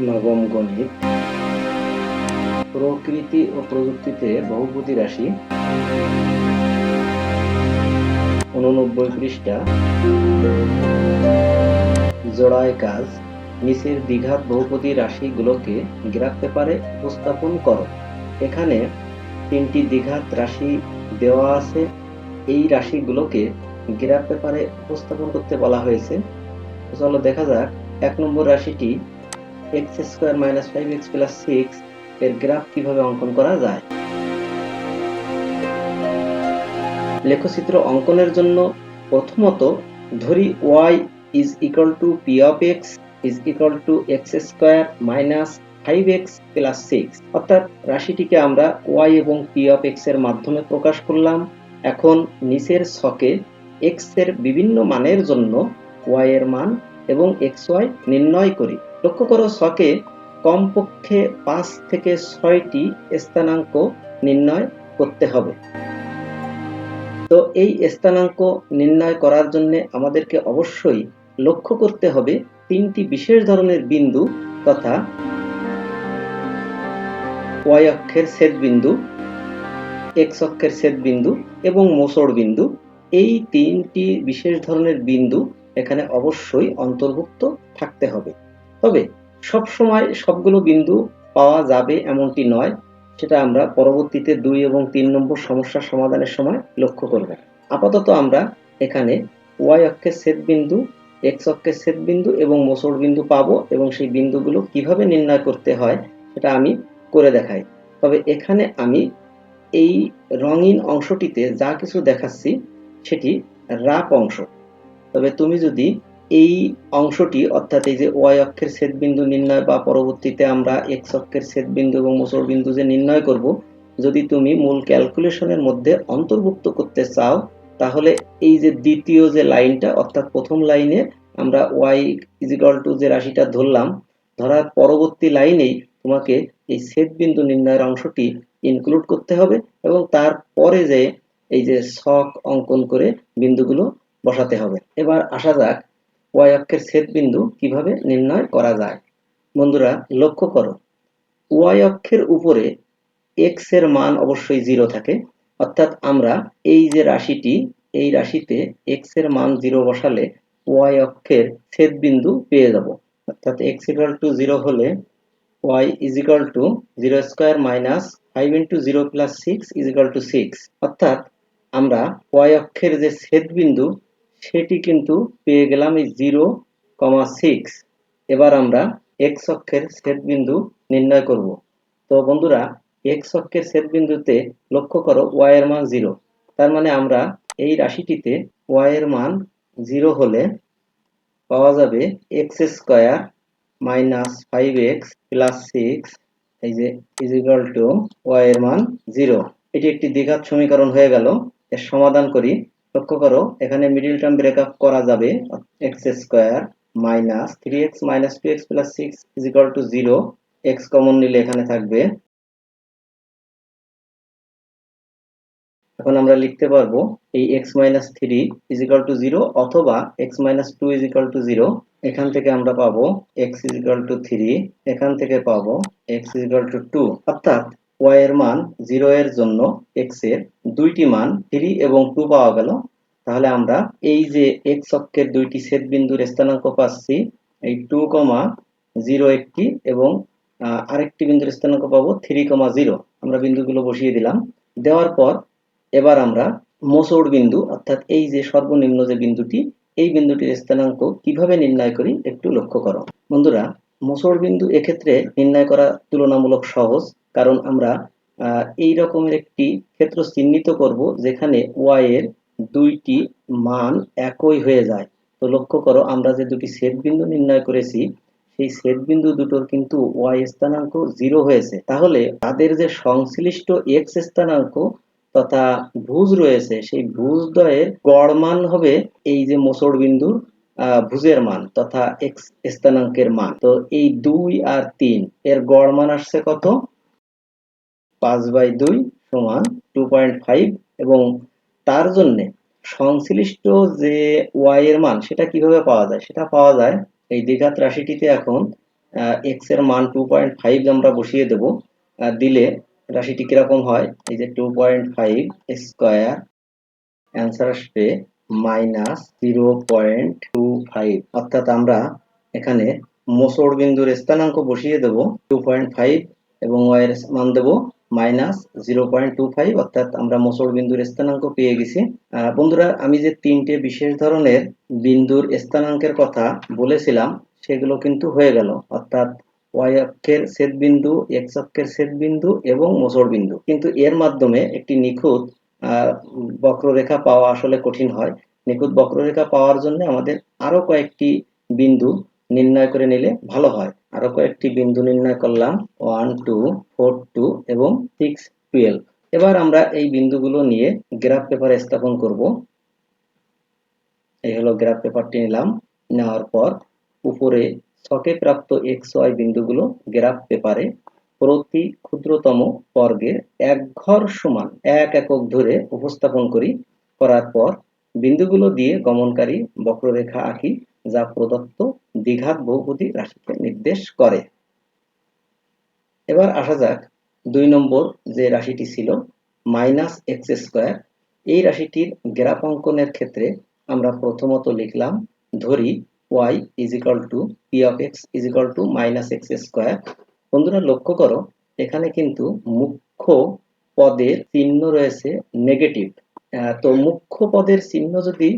নবম গণিত। প্রকৃতি ও প্রযুক্তিতে বহুপতি রাশি। উননব্বই পৃষ্ঠা। জোড়ায় কাজ। নিচের দ্বিঘাত বহুপতি রাশিগুলোকে গ্রাফ পেপারে উপস্থাপন করো। এখানে তিনটি দ্বিঘাত রাশি দেওয়া আছে। এই রাশিগুলোকে গ্রাফ পেপারে উপস্থাপন করতে বলা হয়েছে। চলো দেখা যাক, এক নম্বর রাশিটি x square minus five x plus six এর গ্রাফ কীভাবে অঙ্কন করা যায়? লেখচিত্র অঙ্কনের জন্য প্রথমত ধরি y is equal to p of x is equal to x square minus five x plus six. অর্থাৎ রাশিটিকে আমরা ওয়াই এবং পি অফ এক্সের মাধ্যমে প্রকাশ করলাম। এখন নিচের ছকে এক্সের বিভিন্ন মানের জন্য ওয়াই এর মান এবং এক্স ওয়াই নির্ণয় করি। লক্ষ্য করো ছকে কমপক্ষে পাঁচ থেকে ছয়টি স্থানাঙ্ক নির্ণয় করতে হবে। তো এই স্থানাঙ্ক নির্ণয় করার জন্য আমাদেরকে অবশ্যই লক্ষ্য করতে হবে তিনটি বিশেষ ধরনের বিন্দু তথা ওয়াই অক্ষের ছেদ বিন্দু, এক্স অক্ষের ছেদ বিন্দু এবং মোসড় বিন্দু। এই তিনটি বিশেষ ধরনের বিন্দু এখানে অবশ্যই অন্তর্ভুক্ত থাকতে হবে। তবে সব সময় সবগুলো বিন্দু পাওয়া যাবে এমনটি নয়, সেটা আমরা পরবর্তীতে দুই এবং তিন নম্বর সমস্যার সমাধানের সময় লক্ষ্য করব। আপাতত আমরা এখানে ওয়াই অক্ষের ছেদ বিন্দু এক্স অক্ষের ছেদ বিন্দু এবং মোসড় বিন্দু পাবো এবং সেই বিন্দুগুলো কীভাবে নির্ণয় করতে হয় সেটা আমি করে দেখাই। তবে এখানে আমি এই রঙিন অংশটিতে যা কিছু দেখাচ্ছি সেটি রাপ অংশ। তবে তুমি যদি এই অংশটি, অর্থাৎ এই যে ওয়াই অক্ষের ছেদ বিন্দু নির্ণয় বা পরবর্তীতে আমরা এক্স অক্ষের ছেদ বিন্দু এবং মোসর বিন্দু যে নির্ণয় করব, যদি তুমি মূল ক্যালকুলেশনের মধ্যে অন্তর্ভুক্ত করতে চাও, তাহলে এই যে দ্বিতীয় যে লাইনটা, অর্থাৎ প্রথম লাইনে আমরা ওয়াই ইজিকাল টু যে রাশিটা ধরলাম, ধরার পরবর্তী লাইনেই তোমাকে এই ছেদ বিন্দু নির্ণয়ের অংশটি ইনক্লুড করতে হবে এবং তারপরে যে এই যে ছক অঙ্কন করে বিন্দুগুলো বসাতে হবে। এবার আসা যাক ওয়াই অক্ষের ছেদ বিন্দু কীভাবে নির্ণয় করা যায়? বন্ধুরা, লক্ষ্য করো। ওয়াই অক্ষের উপরে এক্সের মান অবশ্যই জিরো থাকে। অর্থাৎ আমরা এই যে রাশিটি, এই রাশিতে এক্সের মান জিরো বসালে ওয়াই অক্ষের ছেদ বিন্দু পেয়ে যাব। অর্থাৎ এক্স ইকাল টু জিরো হলে y is equal to zero square minus five into zero plus six is equal to six অর্থাৎ আমরা ওয়াই অক্ষের যে ছেদ বিন্দু সেটি কিন্তু পেয়ে গেলাম এই জিরো কমা সিক্স। এবার আমরা এক্স অক্ষের ছেদ বিন্দু নির্ণয় করব। তো বন্ধুরা এক্স অক্ষের ছেদ বিন্দুতে লক্ষ্য করো ওয়াই এর মান জিরো। তার মানে আমরা এই রাশিটিতে ওয়াই এর মান জিরো হলে পাওয়া যাবে x square minus five x plus six, এই যে ইজিক্যাল টু ওয়াই এর মান জিরো। এটি একটি দ্বিঘাত সমীকরণ হয়ে গেল। এর সমাধান করি লক্ষ্য করো, এখানে মিডিল টার্ম ব্রেকআপ করা যাবে x square minus three x minus two x plus six is equal to zero x common নিলে এখানে থাকবে। এখন আমরা লিখতে পারব, এই x minus three is equal to zero অথবা x minus two is equal to zero এখান থেকে আমরা পাবো এক্স ইজিক্যাল টু থ্রি এখান থেকে পাবো x is equal to two অর্থাৎ ওয়াই এর মান জিরো এর জন্য এক্সের দুইটি মান থ্রি এবং টু পাওয়া গেল। তাহলে আমরা এই যে এক্স অক্ষের দুইটি ছেদ বিন্দুর স্থানাঙ্ক পাচ্ছি, এই টু কমা জিরো একটি এবং আরেকটি বিন্দুর স্থানাঙ্ক পাবো থ্রি কমা জিরো আমরা বিন্দুগুলো বসিয়ে দিলাম। দেওয়ার পর এবার আমরা মোসৌড় বিন্দু, অর্থাৎ এই যে সর্বনিম্ন যে বিন্দুটি, এই বিন্দুটির স্থানাঙ্ক কীভাবে নির্ণয় করি একটু লক্ষ্য করো। বন্ধুরা মোসৌড় বিন্দু এক্ষেত্রে নির্ণয় করা তুলনামূলক সহজ। কারণ আমরা এই রকমের একটি ক্ষেত্র চিহ্নিত করব যেখানে ওয়াই এর দুইটি মান একই হয়ে যায়। তো লক্ষ্য করো, আমরা যে দুটি ছেদ বিন্দু নির্ণয় করেছি, সেই ছেদ বিন্দু দুটোর কিন্তু ওয়াই স্থানাঙ্ক জিরো হয়েছে। তাহলে তাদের যে সংশ্লিষ্ট এক্স স্থানাঙ্ক তথা ভুজ রয়েছে, সেই ভুজ দ্বয়ের গড় মান হবে এই যে মোসড় বিন্দুর ভুজের মান তথা এক্স স্থানাঙ্কের মান। তো এই দুই আর তিন, এর গড় মান আসছে কত? পাঁচ বাই দুই সমান টু পয়েন্ট ফাইভ এবং তার জন্যে সংশ্লিষ্ট যে ওয়াই এর মান, সেটা কীভাবে পাওয়া যায়? সেটা পাওয়া যায় এই দ্বিঘাত রাশিটিতে এখন এক্সের মান টু পয়েন্ট ফাইভ আমরা বসিয়ে দেব দিলে রাশিটি কীরকম হয়? এই যে two point five square answer আসবে minus zero point two five অর্থাৎ আমরা এখানে মোসর বিন্দুর স্থানাঙ্ক বসিয়ে দেব টু পয়েন্ট ফাইভ এবং y এর মান দেব minus zero point two five, অর্থাৎ আমরা মোসর বিন্দুর স্থানাঙ্ক পেয়ে গেছি। বন্ধুরা, আমি যে তিনটে বিশেষ ধরনের বিন্দুর স্থানাঙ্কের কথা বলেছিলাম, সেগুলো কিন্তু হয়ে গেল। অর্থাৎ y অক্ষের ছেদ বিন্দু x অক্ষের ছেদ বিন্দু এবং মোসর বিন্দু। কিন্তু এর মাধ্যমে একটি নিখুঁত বক্ররেখা পাওয়া আসলে কঠিন হয়। নিখুঁত বক্ররেখা পাওয়ার জন্য আমাদের আরও কয়েকটি বিন্দু নির্ণয় করে নিলে ভালো হয়। আরও কয়েকটি বিন্দু নির্ণয় করলাম। ওয়ান টু ফোর টু এবং সিক্স টুয়েলভ এবার আমরা এই বিন্দুগুলো নিয়ে গ্রাফ পেপারে স্থাপন করব। এই হলো গ্রাফ পেপারটি নিলাম। নেওয়ার পর উপরে ছকে প্রাপ্ত এক্স ওয়াই বিন্দুগুলো গ্রাফ পেপারে প্রতি ক্ষুদ্রতম বর্গের এক ঘর সমান এক একক ধরে উপস্থাপন করি। করার পর বিন্দুগুলো দিয়ে গমনকারী বক্ররেখা আঁকি। যা প্রদত্ত দ্বিঘাত বহুপদী রাশিকে নির্দেশ করে। এবার আসা যাক দুই নম্বর যে রাশিটি ছিল, মাইনাস এক্স স্কোয়ার। এই রাশিটির গ্রাফ অঙ্কনের ক্ষেত্রে আমরা প্রথমত লিখলাম, ধরি y is equal to p of x is equal to minus x square. বন্ধুরা, লক্ষ্য করো, এখানে কিন্তু মুখ্য পদের চিহ্ন রয়েছে নেগেটিভ। তো মুখ্য পদের চিহ্ন যদি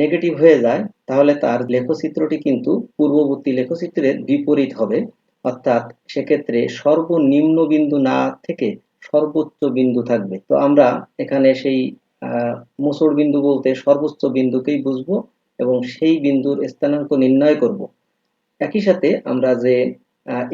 নেগেটিভ হয়ে যায়, তাহলে তার লেখচিত্রটি কিন্তু পূর্ববর্তী লেখচিত্রের বিপরীত হবে। অর্থাৎ সেক্ষেত্রে সর্বনিম্ন বিন্দু না থেকে সর্বোচ্চ বিন্দু থাকবে। তো আমরা এখানে সেই মুসুর বিন্দু বলতে সর্বোচ্চ বিন্দুকেই বুঝব এবং সেই বিন্দুর স্থানাঙ্ক নির্ণয় করব। একই সাথে আমরা যে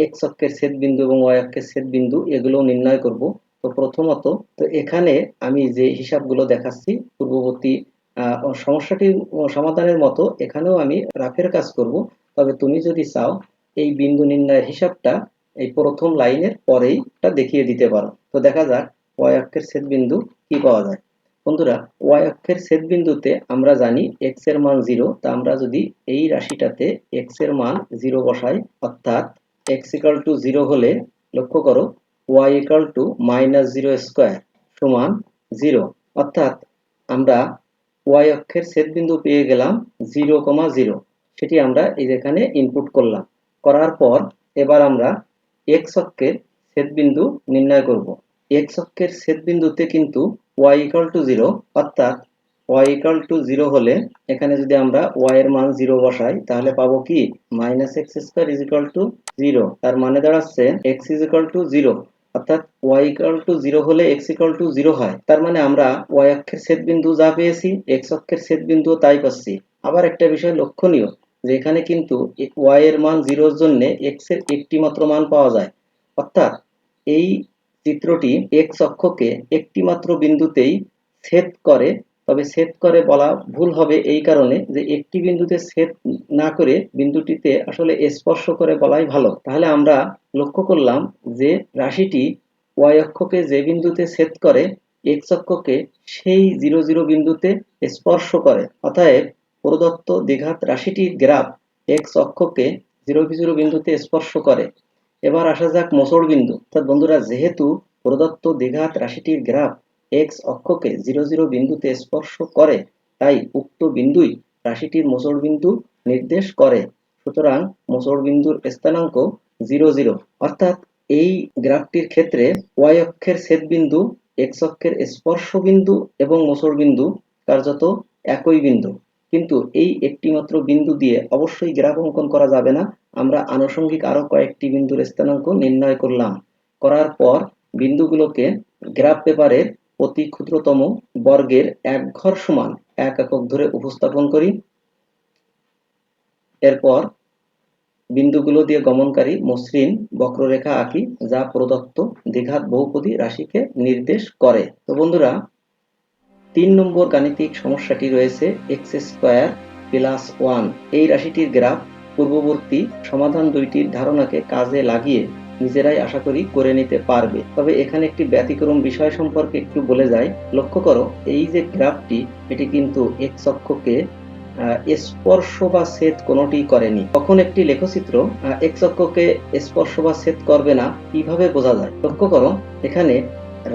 এক্স অক্ষের ছেদ বিন্দু এবং ওয়াই অক্ষের ছেদ বিন্দু এগুলো নির্ণয় করব। তো প্রথমত, তো এখানে আমি যে হিসাবগুলো দেখাচ্ছি, পূর্ববর্তী আহ, সমস্যাটি সমাধানের মতো এখানেও আমি রাফের কাজ করব। তবে তুমি যদি চাও এই বিন্দু নির্ণয়ের হিসাবটা এই প্রথম লাইনের পরেই দেখিয়ে দিতে পারো। তো দেখা যাক ওয়াই অক্ষের ছেদ বিন্দু কি পাওয়া যায়। বন্ধুরা ওয়াই অক্ষের ছেদ বিন্দুতে আমরা জানি এক্সের মান জিরো তা আমরা যদি এই রাশিটাতে এক্সের মান জিরো বসাই অর্থাৎ এক্স ইকাল টু জিরো হলে লক্ষ্য করো y equal to minus zero square সমান জিরো অর্থাৎ আমরা ওয়াই অক্ষের ছেদ বিন্দু পেয়ে গেলাম জিরো কমা জিরো সেটি আমরা এই যেখানে ইনপুট করলাম। করার পর এবার আমরা এক্স অক্ষের বিন্দু নির্ণয় করব। এক্স অক্ষের ছেদ বিন্দুতে কিন্তু y ইকাল টু জিরো অর্থাৎ y ইকাল টু জিরো হলে এখানে যদি আমরা y এর মান জিরো বসাই, তাহলে পাবো কি? Minus x square is equal to zero তার মানে দাঁড়াচ্ছে x is equal to zero অর্থাৎ ওয়াই ইকাল টু জিরো হলে x ইকাল টু জিরো হয়। তার মানে আমরা y অক্ষের ছেদ বিন্দু যা পেয়েছি, x অক্ষের ছেদ বিন্দু তাই পাচ্ছি আবার একটা বিষয় লক্ষণীয়, যে এখানে কিন্তু ওয়াই এর মান জিরোর জন্য x এর একটি মাত্র মান পাওয়া যায়। অর্থাৎ এই চিত্রটি এক্স অক্ষকে একটি মাত্র বিন্দুতেই ছেদ করে তবে ছেদ করে বলা ভুল হবে এই কারণে যে একটি বিন্দুতে ছেদ না করে বিন্দুটিতে আসলে স্পর্শ করে বলাই ভালো। তাহলে আমরা লক্ষ্য করলাম যে রাশিটি ওয়াই অক্ষকে যে বিন্দুতে ছেদ করে এক্স অক্ষকে সেই জিরো জিরো বিন্দুতে স্পর্শ করে। অতএব প্রদত্ত দ্বিঘাত রাশিটির গ্রাফ এক্স অক্ষকে জিরো জিরো বিন্দুতে স্পর্শ করে। এবার আসা যাক মোচড় বিন্দু। অর্থাৎ বন্ধুরা, যেহেতু প্রদত্ত দ্বিঘাত রাশিটির গ্রাফ এক্স অক্ষকে জিরো জিরো বিন্দুতে স্পর্শ করে, তাই উক্ত বিন্দুই রাশিটির মোচড় বিন্দু নির্দেশ করে। সুতরাং মোচড় বিন্দুর স্থানাঙ্ক জিরো জিরো। অর্থাৎ এই গ্রাফটির ক্ষেত্রে ওয়াই অক্ষের ছেদ বিন্দু, এক্স অক্ষের স্পর্শ বিন্দু এবং মোচড় বিন্দু কার্যত একই বিন্দু। কিন্তু এই একটি মাত্র বিন্দু দিয়ে অবশ্যই গ্রাফ অঙ্কন করা যাবে না। আমরা আনুষঙ্গিক আরও কয়েকটি বিন্দুর স্থানাঙ্ক নির্ণয় করলাম। করার পর বিন্দুগুলোকে গ্রাফ পেপারের অতি ক্ষুদ্রতম বর্গের এক ঘর সমান এক একক ধরে উপস্থাপন করি। এরপর বিন্দুগুলো দিয়ে গমনকারী মসৃণ বক্ররেখা আঁকি, যা প্রদত্ত দ্বিঘাত বহুপদী রাশিকে নির্দেশ করে। তো বন্ধুরা, তিন নম্বর গাণিতিক সমস্যাটি রয়েছে এক্স স্কোয়ার প্লাস ওয়ান। এই রাশিটির গ্রাফ পূর্ববর্তী সমাধান দুইটির ধারণাকে কাজে লাগিয়ে নিজেরাই আশা করি করে নিতে পারবে। তবে এখানে একটি ব্যতিক্রম বিষয় সম্পর্কে একটু বলে যাই লক্ষ্য করো, এই যে গ্রাফটি, এটি কিন্তু এক্স অক্ষকে স্পর্শ বা ছেদ কোনোটি করেনি। তখন একটি লেখচিত্র এক্স অক্ষকে স্পর্শ বা ছেদ করবে না, কীভাবে বোঝা যায়? লক্ষ্য করো, এখানে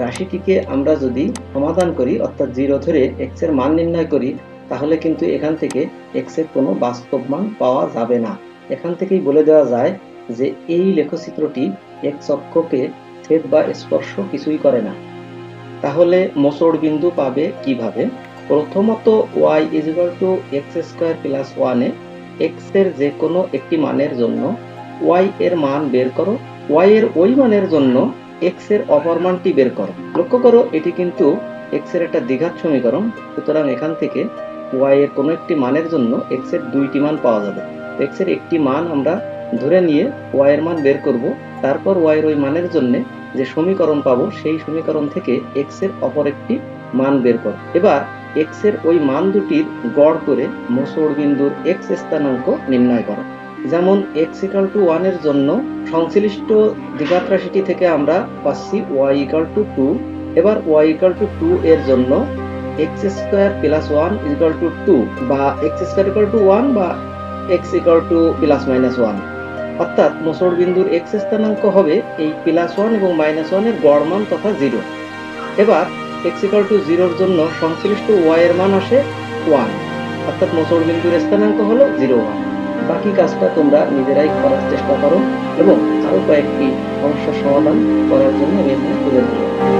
রাশিটিকে আমরা যদি সমাধান করি, অর্থাৎ জিরো ধরে এক্সের মান নির্ণয় করি, তাহলে কিন্তু এখান থেকে এক্সের কোনো বাস্তব মান পাওয়া যাবে না। এখান থেকেই বলে দেওয়া যায় যে এই লেখচিত্রটি এক অক্ষকে ছেদ বা স্পর্শ কিছুই করে না। তাহলে মোচড় বিন্দু পাবে কীভাবে? প্রথমত y is equal to x square plus ওয়ানে এক্সের যে কোনো একটি মানের জন্য ওয়াই এর মান বের করো। ওয়াই এর ওই মানের জন্য এক্সের অপর মানটি বের করো। লক্ষ্য করো, এটি কিন্তু এক্সের একটা দ্বিঘাত সমীকরণ। সুতরাং এখান থেকে ওয়াই এর কোনো একটি মানের জন্য এক্সের দুইটি মান পাওয়া যাবে। এক্সের একটি মান আমরা ধরে নিয়ে ওয়াই এর মান বের করব। তারপর ওয়াই এর ওই মানের জন্য যে সমীকরণ পাবো, সেই সমীকরণ থেকে এক্সের অপর একটি মান বের করো। এবার এক্সের ওই মান দুটির গড় করে মোচড় বিন্দুর এক্স স্থানাঙ্ক নির্ণয় করো। যেমন এক্স ইকাল টু ওয়ানের জন্য সংশ্লিষ্ট দ্বিঘাত রাশিটি থেকে আমরা পাচ্ছি ওয়াই ইকাল টু টু এবার y equal to two two জন্য x square plus one equal to two বা x square equal to one বা x equal to plus minus one অর্থাৎ মোচড় বিন্দুর এক্স স্থানাঙ্ক হবে এই প্লাস ওয়ান এবং মাইনাস ওয়ানের গড় মান তথা জিরো এবার এক্স ইকাল টু জিরোর জন্য সংশ্লিষ্ট ওয়াই এর মান আসে ওয়ান অর্থাৎ মোচড় বিন্দুর স্থানাঙ্ক হলো জিরো ওয়ান বাকি কাজটা তোমরা নিজেরাই করার চেষ্টা করো এবং আরও কয়েকটি সমস্যার সমাধান করার জন্য আমি এখানে তুলে ধরলাম